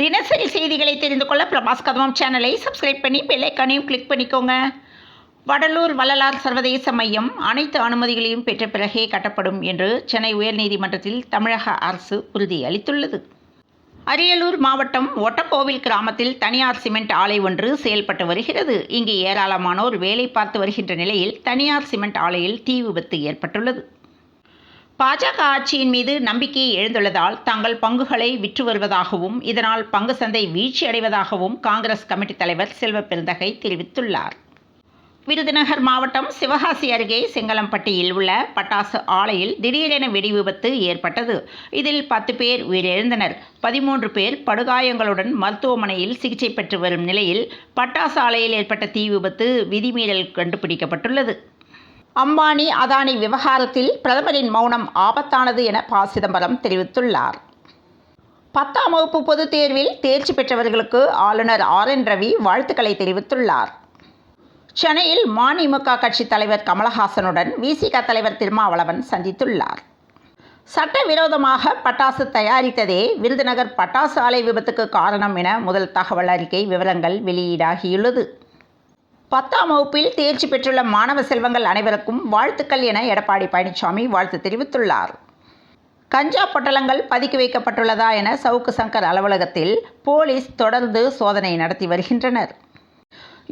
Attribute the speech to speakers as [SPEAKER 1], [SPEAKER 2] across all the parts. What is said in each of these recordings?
[SPEAKER 1] தினசரி செய்திகளை தெரிந்து கொள்ள பிரபாஸ் கதமம் சேனலை சப்ஸ்கிரைப் பண்ணி பெல்லைக்கானையும் கிளிக் பண்ணிக்கோங்க வடலூர் வள்ளலார் சர்வதேச மையம் அனைத்து அனுமதிகளையும் பெற்ற பிறகே கட்டப்படும் என்று சென்னை உயர்நீதிமன்றத்தில் தமிழக அரசு உறுதியளித்துள்ளது அரியலூர் மாவட்டம் ஒட்டக்கோவில் கிராமத்தில் தனியார் சிமெண்ட் ஆலை ஒன்று செயல்பட்டு வருகிறது இங்கு ஏராளமானோர் வேலை பார்த்து வருகின்ற நிலையில் தனியார் சிமெண்ட் ஆலையில் தீ விபத்து ஏற்பட்டுள்ளது பாஜக ஆட்சியின் மீது நம்பிக்கை எழுந்துள்ளதால் தங்கள் பங்குகளை விற்று வருவதாகவும் இதனால் பங்கு சந்தை வீழ்ச்சியடைவதாகவும் காங்கிரஸ் கமிட்டி தலைவர் செல்வ பெருந்தகை தெரிவித்துள்ளார் விருதுநகர் மாவட்டம் சிவகாசி அருகே செங்கலம்பட்டியில் உள்ள பட்டாசு ஆலையில் திடீரென வெடி விபத்து ஏற்பட்டது இதில் பத்து பேர் உயிரிழந்தனர் பதிமூன்று பேர் படுகாயங்களுடன் மருத்துவமனையில் சிகிச்சை பெற்று வரும் நிலையில் பட்டாசு ஆலையில் ஏற்பட்ட தீ விபத்து விதிமீறல் கண்டுபிடிக்கப்பட்டுள்ளது அம்பானி அதானி விவகாரத்தில் பிரதமரின் மௌனம் ஆபத்தானது என பா சிதம்பரம் தெரிவித்துள்ளார் பத்தாம் வகுப்பு பொதுத் தேர்வில் தேர்ச்சி பெற்றவர்களுக்கு ஆளுநர் ஆர் என் ரவி வாழ்த்துக்களை தெரிவித்துள்ளார் சென்னையில் மதிமுக கட்சி தலைவர் கமலஹாசனுடன் விசிக தலைவர் திருமாவளவன் சந்தித்துள்ளார் சட்டவிரோதமாக பட்டாசு தயாரித்ததே விருதுநகர் பட்டாசு ஆலை விபத்துக்கு காரணம் என முதல் தகவல் அறிக்கை விவரங்கள் வெளியீடாகியுள்ளது பத்தாம் வகுப்பில் தேர்ச்சி பெற்றுள்ள மாணவ செல்வங்கள் அனைவருக்கும் வாழ்த்துக்கள் என எடப்பாடி பழனிசாமி வாழ்த்து தெரிவித்துள்ளார் கஞ்சா பொட்டலங்கள் பதுக்கி வைக்கப்பட்டுள்ளதா என சவுக்கு சங்கர் அலுவலகத்தில் போலீஸ் தொடர்ந்து சோதனை நடத்தி வருகின்றனர்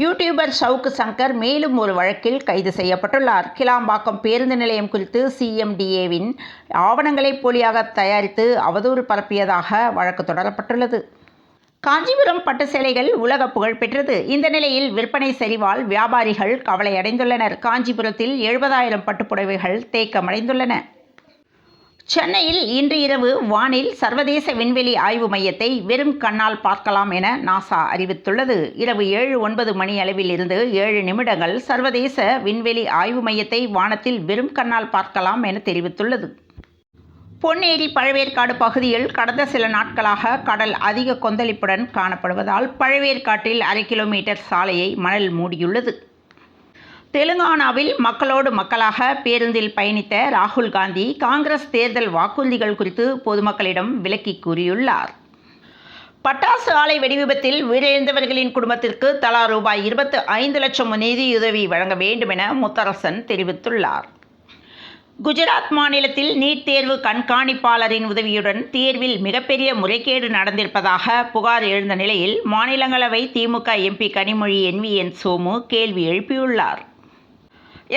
[SPEAKER 1] யூடியூபர் சவுக்கு சங்கர் மேலும் ஒரு வழக்கில் கைது செய்யப்பட்டுள்ளார் கிளாம்பாக்கம் பேருந்து நிலையம் குறித்து சிஎம்டிஏவின் ஆவணங்களை போலியாக தயாரித்து அவதூறு பரப்பியதாக வழக்கு தொடரப்பட்டுள்ளது காஞ்சிபுரம் பட்டு சேலைகள் உலக புகழ் பெற்றது இந்த நிலையில் விற்பனை சரிவால் வியாபாரிகள் கவலையடைந்துள்ளனர் காஞ்சிபுரத்தில் எழுபதாயிரம் பட்டுப்புடவைகள் தேக்கமடைந்துள்ளன சென்னையில் இன்று இரவு வானில் சர்வதேச விண்வெளி ஆய்வு மையத்தை வெறும் கண்ணால் பார்க்கலாம் என நாசா அறிவித்துள்ளது இரவு ஏழு ஒன்பது மணி அளவில் இருந்து ஏழு நிமிடங்கள் சர்வதேச விண்வெளி ஆய்வு மையத்தை வானத்தில் வெறும் கண்ணால் பார்க்கலாம் என தெரிவித்துள்ளது பொன்னேரி பழவேற்காடு பகுதியில் கடந்த சில நாட்களாக கடல் அதிக கொந்தளிப்புடன் காணப்படுவதால் பழவேற்காட்டில் அரை கிலோமீட்டர் சாலையை மணல் மூடியுள்ளது தெலுங்கானாவில் மக்களோடு மக்களாக பேருந்தில் பயணித்த ராகுல் காந்தி காங்கிரஸ் தேர்தல் வாக்குறுதிகள் குறித்து பொதுமக்களிடம் விளக்கி கூறியுள்ளார் பட்டாசு ஆலை வெடிவிபத்தில் உயிரிழந்தவர்களின் குடும்பத்திற்கு தலா ரூபாய் இருபத்து ஐந்து லட்சம் நிதியுதவி வழங்க வேண்டும் என முத்தரசன் தெரிவித்துள்ளார் குஜராத் மாநிலத்தில் நீட் தேர்வு கண்காணிப்பாளரின் உதவியுடன் தேர்வில் மிகப்பெரிய முறைகேடு நடந்திருப்பதாக புகார் எழுந்த நிலையில் மாநிலங்களவை DMK MP Kanimozhi V N Somu கேள்வி எழுப்பியுள்ளார்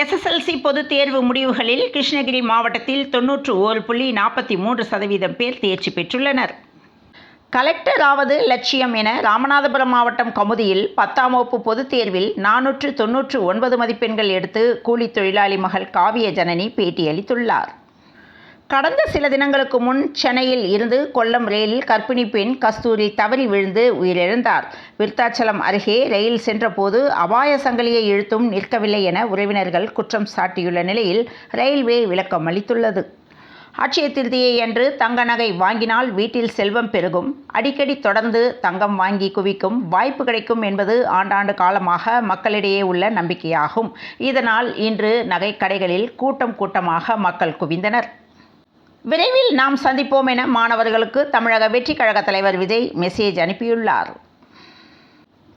[SPEAKER 1] எஸ்எஸ்எல்சி பொதுத் தேர்வு முடிவுகளில் கிருஷ்ணகிரி மாவட்டத்தில் தொன்னூற்று ஓரு புள்ளி நாற்பத்தி மூன்று சதவீதம் பேர் தேர்ச்சி பெற்றுள்ளனர் கலெக்டர் ஆவது லட்சியம் என ராமநாதபுரம் மாவட்டம் கமுதியில் பத்தாம் வகுப்பு பொதுத் தேர்வில் நானூற்று தொன்னூற்று ஒன்பது மதிப்பெண்கள் எடுத்து கூலி தொழிலாளி மகள் காவிய ஜனனி பேட்டியளித்துள்ளார் கடந்த சில தினங்களுக்கு முன் சென்னையில் இருந்து கொல்லம் ரயிலில் கர்ப்பிணி பெண் கஸ்தூரி தவறி விழுந்து உயிரிழந்தார் விருத்தாச்சலம் அருகே ரயில் சென்றபோது அபாய சங்கிலியை இழுத்தும் நிற்கவில்லை என உறவினர்கள் குற்றம் சாட்டியுள்ள நிலையில் ரயில்வே விளக்கம் அளித்துள்ளது அட்சய என்று தங்க நகை வாங்கினால் வீட்டில் செல்வம் பெருகும் அடிக்கடி தொடர்ந்து தங்கம் வாங்கி குவிக்கும் வாய்ப்பு கிடைக்கும் என்பது ஆண்டாண்டு காலமாக மக்களிடையே உள்ள நம்பிக்கையாகும் இதனால் இன்று நகை கடைகளில் கூட்டம் கூட்டமாக மக்கள் குவிந்தனர் விரைவில் நாம் சந்திப்போம் என மாணவர்களுக்கு தமிழக வெற்றி கழக தலைவர் விஜய் மெசேஜ் அனுப்பியுள்ளார்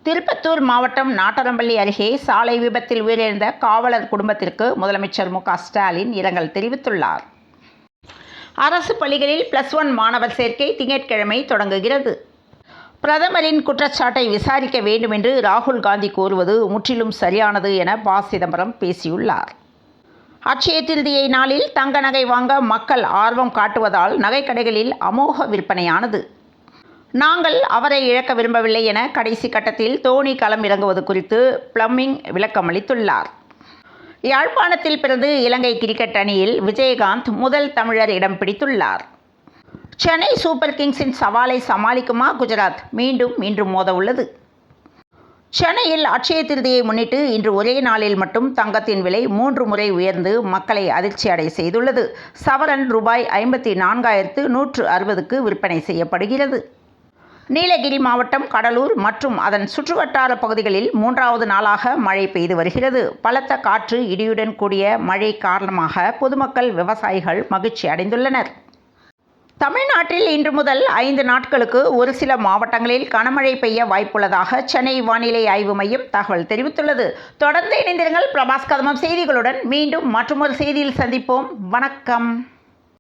[SPEAKER 1] திருப்பத்தூர் மாவட்டம் நாட்டரம்பள்ளி அருகே சாலை விபத்தில் உயிரிழந்த காவலர் குடும்பத்திற்கு முதலமைச்சர் மு ஸ்டாலின் இரங்கல் தெரிவித்துள்ளார் அரசு பள்ளிகளில் பிளஸ் ஒன் மாணவர் சேர்க்கை திங்கட்கிழமை தொடங்குகிறது பிரதமரின் குற்றச்சாட்டை விசாரிக்க வேண்டும் என்று ராகுல் காந்தி கூறுவது முற்றிலும் சரியானது என ப சிதம்பரம் பேசியுள்ளார் அட்சய திருதியை நாளில் தங்க நகை வாங்க மக்கள் ஆர்வம் காட்டுவதால் நகைக்கடைகளில் அமோக விற்பனையானது நாங்கள் அவரை இழக்க விரும்பவில்லை என கடைசி கட்டத்தில் தோனி களம் இறங்குவது குறித்து பிளம்மிங் விளக்கமளித்துள்ளார் யாழ்ப்பாணத்தில் பிறந்து இலங்கை கிரிக்கெட் அணியில் விஜயகாந்த் முதல் தமிழர் இடம் பிடித்துள்ளார் சென்னை சூப்பர் கிங்ஸின் சவாலை சமாளிக்குமா குஜராத் மீண்டும் இன்று மோத உள்ளது சென்னையில் அட்சய திருதியை முன்னிட்டு இன்று ஒரே நாளில் மட்டும் தங்கத்தின் விலை மூன்று முறை உயர்ந்து மக்களை அதிர்ச்சி அடை செய்துள்ளது சவரன் ரூபாய் ஐம்பத்தி நான்காயிரத்து நூற்று அறுபதுக்கு விற்பனை செய்யப்படுகிறது நீலகிரி மாவட்டம் கடலூர் மற்றும் அதன் சுற்றுவட்டார பகுதிகளில் மூன்றாவது நாளாக மழை பெய்து வருகிறது பலத்த காற்று இடியுடன் கூடிய மழை காரணமாக பொதுமக்கள் விவசாயிகள் மகிழ்ச்சி அடைந்துள்ளனர் தமிழ்நாட்டில் இன்று முதல் ஐந்து நாட்களுக்கு ஒரு சில மாவட்டங்களில் கனமழை பெய்ய வாய்ப்புள்ளதாக சென்னை வானிலை ஆய்வு மையம் தகவல் தெரிவித்துள்ளது தொடர்ந்து இணைந்திருங்கள் பிரபாஸ் கதமம் செய்திகளுடன் மீண்டும் மற்றொரு செய்தியில் சந்திப்போம் வணக்கம்